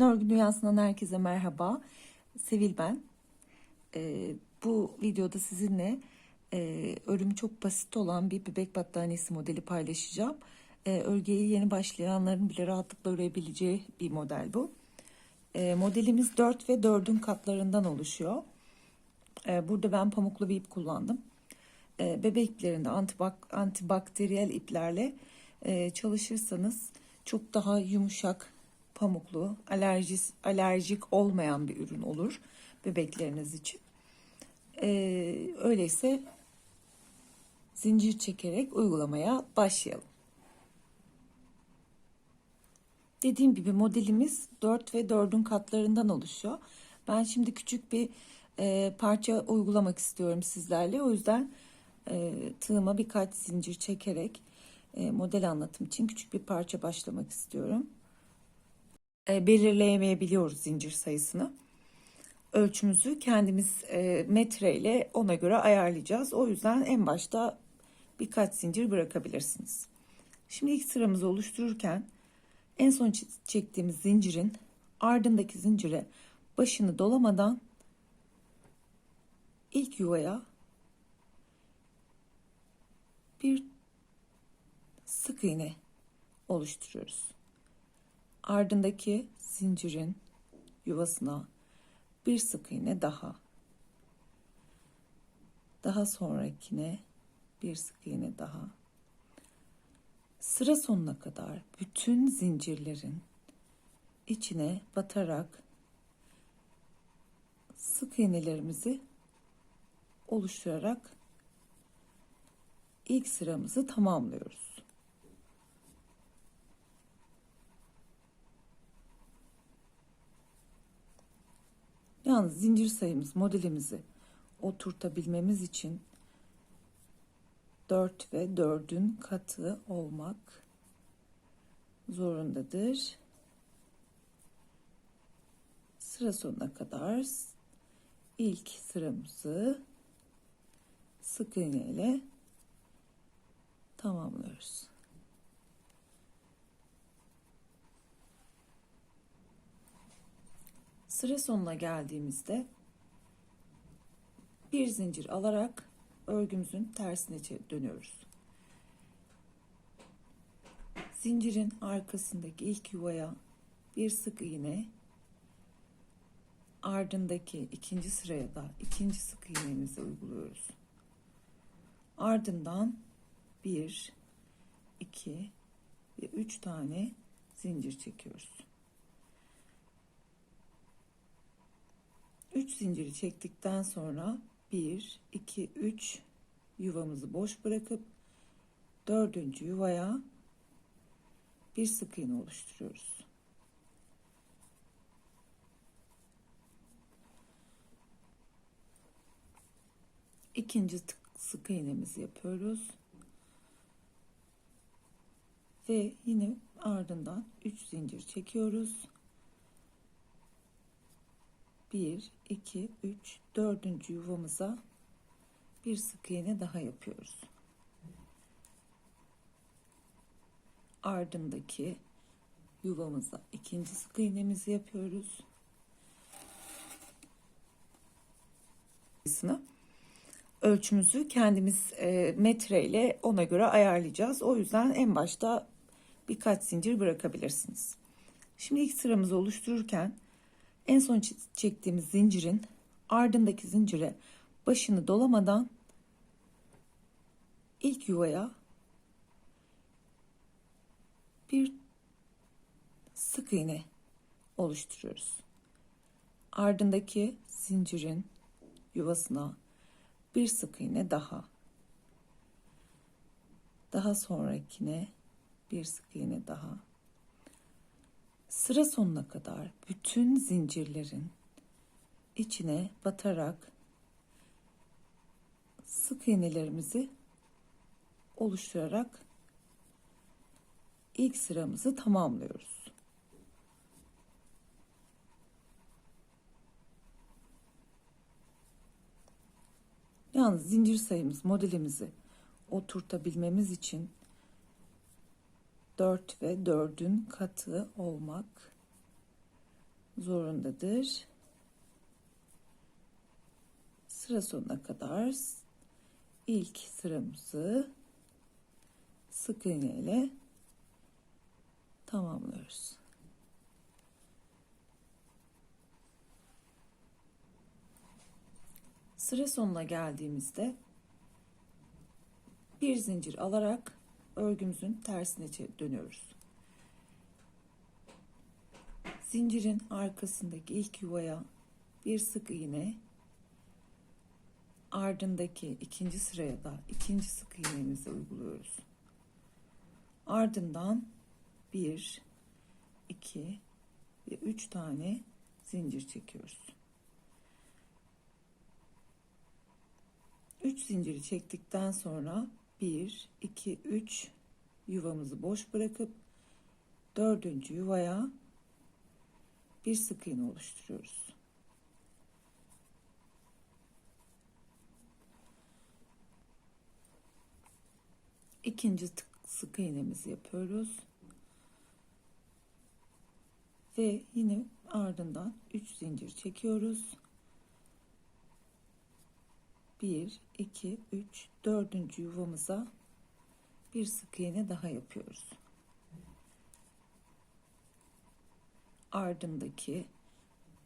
Örgü Dünyası'ndan herkese merhaba. Sevil ben. Ee, bu videoda sizinle e, örümü çok basit olan bir bebek battaniyesi modeli paylaşacağım. Ee, örgüye yeni başlayanların bile rahatlıkla örebileceği bir model bu. Ee, modelimiz 4 ve 4'ün katlarından oluşuyor. Ee, burada ben pamuklu bir ip kullandım. Ee, bebek iplerinde antibak antibakteriyel iplerle e, çalışırsanız çok daha yumuşak, pamuklu, alerjis, alerjik olmayan bir ürün olur bebekleriniz için. Ee, öyleyse zincir çekerek uygulamaya başlayalım. Dediğim gibi modelimiz 4 ve 4'ün katlarından oluşuyor. Ben şimdi küçük bir e, parça uygulamak istiyorum sizlerle. O yüzden e, tığıma birkaç zincir çekerek e, model anlatım için küçük bir parça başlamak istiyorum. E, belirleyemeyebiliyoruz zincir sayısını. Ölçümüzü kendimiz e, metreyle ona göre ayarlayacağız. O yüzden en başta birkaç zincir bırakabilirsiniz. Şimdi ilk sıramızı oluştururken en son çektiğimiz zincirin ardındaki zincire başını dolamadan ilk yuvaya bir sık iğne oluşturuyoruz. Ardındaki zincirin yuvasına bir sık iğne daha. Daha sonrakine bir sık iğne daha. Sıra sonuna kadar bütün zincirlerin içine batarak sık iğnelerimizi oluşturarak ilk sıramızı tamamlıyoruz. Yalnız zincir sayımız modelimizi oturtabilmemiz için 4 ve 4'ün katı olmak zorundadır. Sıra sonuna kadar ilk sıramızı sık iğne ile tamamlıyoruz. Sıra sonuna geldiğimizde bir zincir alarak örgümüzün tersine dönüyoruz. Zincirin arkasındaki ilk yuvaya bir sık iğne, ardındaki ikinci sıraya da ikinci sık iğnemizi uyguluyoruz. Ardından bir, iki ve üç tane zincir çekiyoruz. 3 zinciri çektikten sonra 1 2 3 yuvamızı boş bırakıp dördüncü yuvaya bir sık iğne oluşturuyoruz. İkinci sık iğnemizi yapıyoruz. Ve yine ardından 3 zincir çekiyoruz. 1 2 3 dördüncü yuvamıza bir sık iğne daha yapıyoruz. Ardındaki yuvamıza ikinci sık iğnemizi yapıyoruz. Ölçümüzü kendimiz e, metreyle ona göre ayarlayacağız. O yüzden en başta birkaç zincir bırakabilirsiniz. Şimdi ilk sıramızı oluştururken en son çektiğimiz zincirin ardındaki zincire başını dolamadan ilk yuvaya bir sık iğne oluşturuyoruz. Ardındaki zincirin yuvasına bir sık iğne daha. Daha sonrakine bir sık iğne daha. Sıra sonuna kadar bütün zincirlerin içine batarak sık iğnelerimizi oluşturarak ilk sıramızı tamamlıyoruz. Yalnız zincir sayımız modelimizi oturtabilmemiz için 4 ve 4'ün katı olmak zorundadır. Sıra sonuna kadar ilk sıramızı sık iğne ile tamamlıyoruz. Sıra sonuna geldiğimizde bir zincir alarak örgümüzün tersine dönüyoruz. Zincirin arkasındaki ilk yuvaya bir sık iğne, ardındaki ikinci sıraya da ikinci sık iğnemizi uyguluyoruz. Ardından bir, iki ve üç tane zincir çekiyoruz. 3 zinciri çektikten sonra 1, 2, 3 yuvamızı boş bırakıp dördüncü yuvaya bir sık iğne oluşturuyoruz. İkinci sık iğnemizi yapıyoruz. Ve yine ardından 3 zincir çekiyoruz. 1, 2, 3, dördüncü yuvamıza bir sık iğne daha yapıyoruz. Ardındaki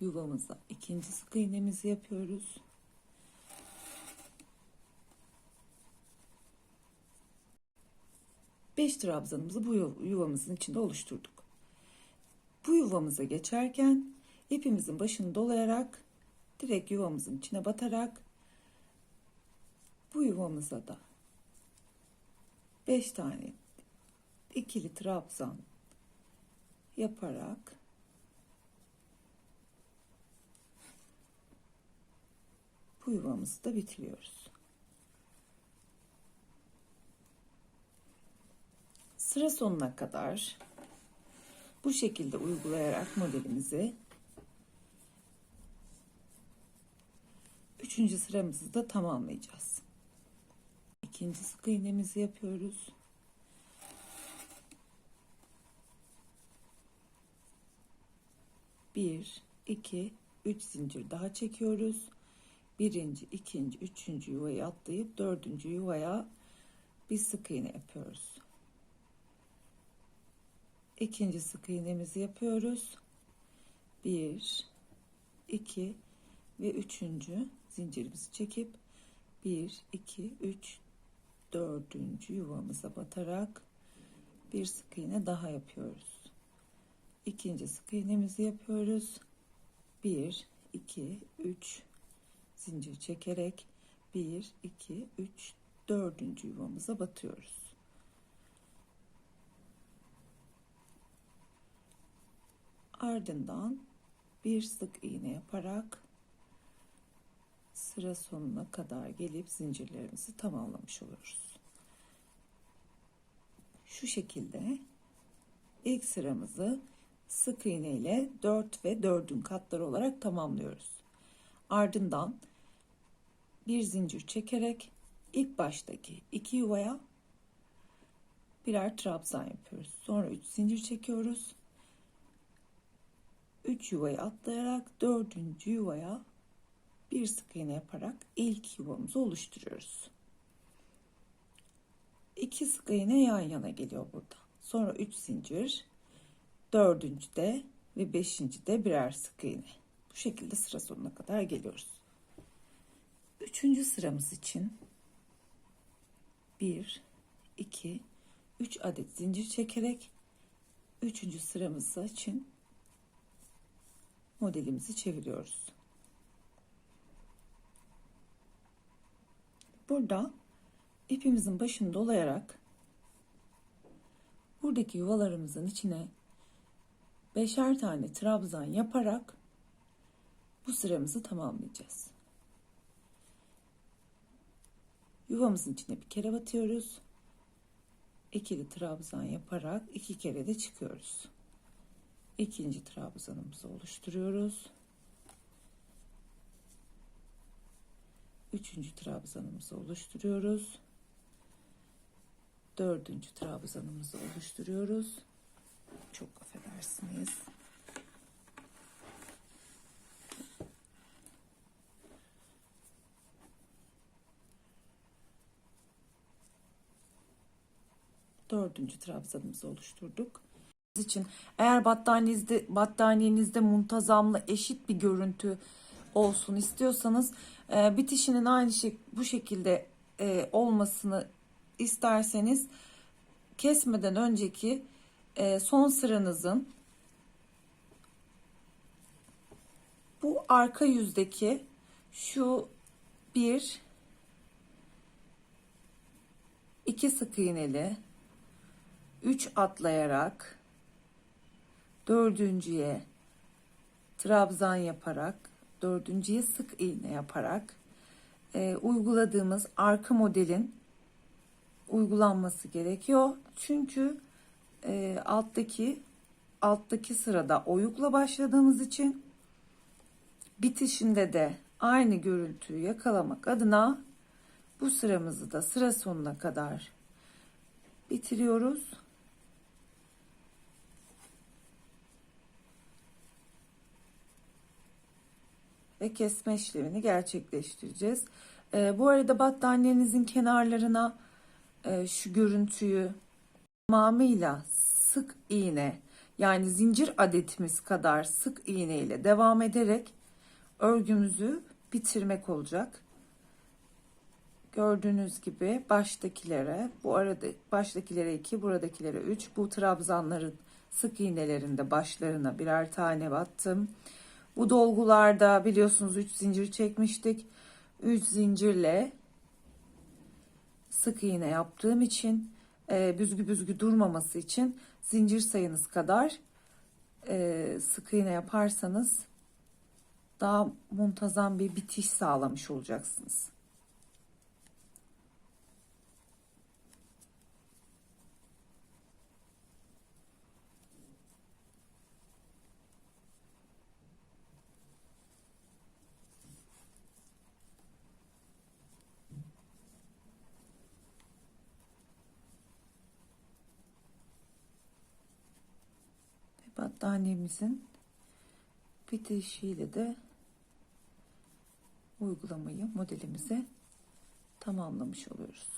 yuvamıza ikinci sık iğnemizi yapıyoruz. Beş trabzanımızı bu yuv- yuvamızın içinde oluşturduk. Bu yuvamıza geçerken ipimizin başını dolayarak direkt yuvamızın içine batarak yuvamıza da 5 tane ikili trabzan yaparak bu yuvamızı da bitiriyoruz. Sıra sonuna kadar bu şekilde uygulayarak modelimizi üçüncü sıramızı da tamamlayacağız. İkinci sık iğnemizi yapıyoruz. Bir, iki, üç zincir daha çekiyoruz. Birinci, ikinci, üçüncü yuvayı atlayıp dördüncü yuvaya bir sık iğne yapıyoruz. İkinci sık iğnemizi yapıyoruz. Bir, iki ve üçüncü zincirimizi çekip bir, iki, üç, dördüncü yuvamıza batarak bir sık iğne daha yapıyoruz. İkinci sık iğnemizi yapıyoruz. Bir, iki, üç zincir çekerek bir, iki, üç, dördüncü yuvamıza batıyoruz. Ardından bir sık iğne yaparak sıra sonuna kadar gelip zincirlerimizi tamamlamış oluruz. Şu şekilde ilk sıramızı sık iğne ile 4 ve 4'ün katları olarak tamamlıyoruz. Ardından bir zincir çekerek ilk baştaki iki yuvaya birer trabzan yapıyoruz. Sonra 3 zincir çekiyoruz. 3 yuvayı atlayarak dördüncü yuvaya bir sık iğne yaparak ilk yuvamızı oluşturuyoruz. İki sık iğne yan yana geliyor burada. Sonra 3 zincir, dördüncü de ve beşinci de birer sık iğne. Bu şekilde sıra sonuna kadar geliyoruz. Üçüncü sıramız için 1, 2, 3 adet zincir çekerek üçüncü sıramız için modelimizi çeviriyoruz. Burada ipimizin başını dolayarak buradaki yuvalarımızın içine beşer tane trabzan yaparak bu sıramızı tamamlayacağız. Yuvamızın içine bir kere batıyoruz. İkili trabzan yaparak iki kere de çıkıyoruz. İkinci trabzanımızı oluşturuyoruz. üçüncü trabzanımızı oluşturuyoruz. Dördüncü trabzanımızı oluşturuyoruz. Çok affedersiniz. Dördüncü trabzanımızı oluşturduk için eğer battaniyenizde battaniyenizde muntazamla eşit bir görüntü olsun istiyorsanız e, bitişinin aynı şey bu şekilde e, olmasını isterseniz kesmeden önceki e, son sıranızın bu arka yüzdeki şu bir iki sık iğneli üç atlayarak dördüncüye trabzan yaparak dördüncüye sık iğne yaparak e, uyguladığımız arka modelin uygulanması gerekiyor. Çünkü e, alttaki alttaki sırada oyukla başladığımız için bitişinde de aynı görüntüyü yakalamak adına bu sıramızı da sıra sonuna kadar bitiriyoruz. Ve kesme işlemini gerçekleştireceğiz. Ee, bu arada battaniyenizin kenarlarına e, şu görüntüyü tamamıyla sık iğne yani zincir adetimiz kadar sık iğne ile devam ederek örgümüzü bitirmek olacak. Gördüğünüz gibi baştakilere bu arada baştakilere 2 buradakilere 3 bu trabzanların sık iğnelerinde başlarına birer tane battım. Bu dolgularda biliyorsunuz 3 zincir çekmiştik. 3 zincirle sık iğne yaptığım için e, büzgü büzgü durmaması için zincir sayınız kadar e, sık iğne yaparsanız daha muntazam bir bitiş sağlamış olacaksınız. Battaniyemizin bitişiyle de uygulamayı modelimize tamamlamış oluyoruz.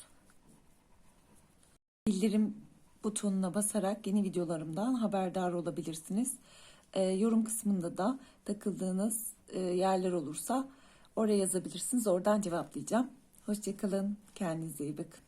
Bildirim butonuna basarak yeni videolarımdan haberdar olabilirsiniz. Ee, yorum kısmında da takıldığınız e, yerler olursa oraya yazabilirsiniz. Oradan cevaplayacağım. Hoşçakalın. Kendinize iyi bakın.